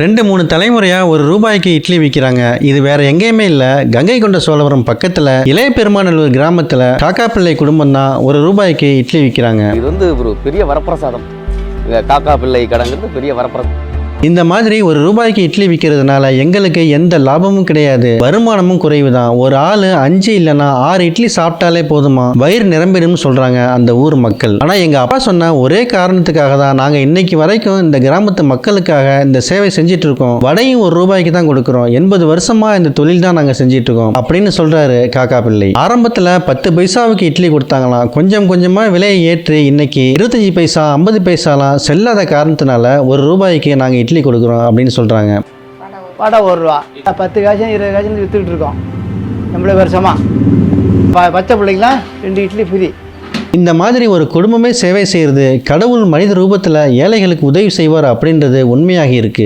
ரெண்டு மூணு தலைமுறையாக ஒரு ரூபாய்க்கு இட்லி விற்கிறாங்க இது வேற எங்கேயுமே இல்லை. கங்கை கொண்ட சோழபுரம் பக்கத்தில் இளைய பெருமாநல்லூர் கிராமத்தில் காக்கா பிள்ளை குடும்பம் தான் ஒரு ரூபாய்க்கு இட்லி விற்கிறாங்க இது வந்து ஒரு பெரிய வரப்பிரசாதம். காக்கா பிள்ளை கடைங்கிறது பெரிய வரப்பிரசாதம். இந்த மாதிரி ஒரு ரூபாய்க்கு இட்லி விற்கிறதுனால எங்களுக்கு எந்த லாபமும் கிடையாது. வருமானமும் குறைவு தான் ஒரு ஆளு அஞ்சு இல்லைன்னா ஆறு இட்லி சாப்பிட்டாலே போதுமா? வயிறு நிரம்பிடும் சொல்றாங்க அந்த ஊர் மக்கள். ஆனா எங்க அப்பா சொன்ன ஒரே காரணத்துக்காக தான் நாங்க இன்னைக்கு வரைக்கும் இந்த கிராமத்து மக்களுக்காக இந்த சேவை செஞ்சிட்டு இருக்கோம். வடையும் ஒரு ரூபாய்க்கு தான் கொடுக்குறோம். எண்பது வருஷமா இந்த தொழில் தான் நாங்க செஞ்சிட்டு இருக்கோம் அப்படின்னு சொல்றாரு காக்கா பிள்ளை. ஆரம்பத்துல பத்து பைசாவுக்கு இட்லி கொடுத்தாங்களாம். கொஞ்சம் கொஞ்சமா விலையை ஏற்றி இன்னைக்கு இருபத்தஞ்சி பைசா ஐம்பது பைசாலாம் செல்லாத காரணத்தினால ஒரு ரூபாய்க்கு நாங்க இட்லி கொடுக்குறோம் அப்படின்னு சொல்றாங்க. வடை ஒரு ரூபா. பத்து காசு இருபது காசு விற்றுக்கிட்டு இருக்கோம். நம்மள வருஷமாக பச்சை பிள்ளைங்களாம் ரெண்டு இட்லி ஃப்ரீ இந்த மாதிரி ஒரு குடும்பமே சேவை செய்கிறது கடவுள் மனித ரூபத்தில் ஏழைகளுக்கு உதவி செய்வார் அப்படின்றது உண்மையாகி இருக்கு.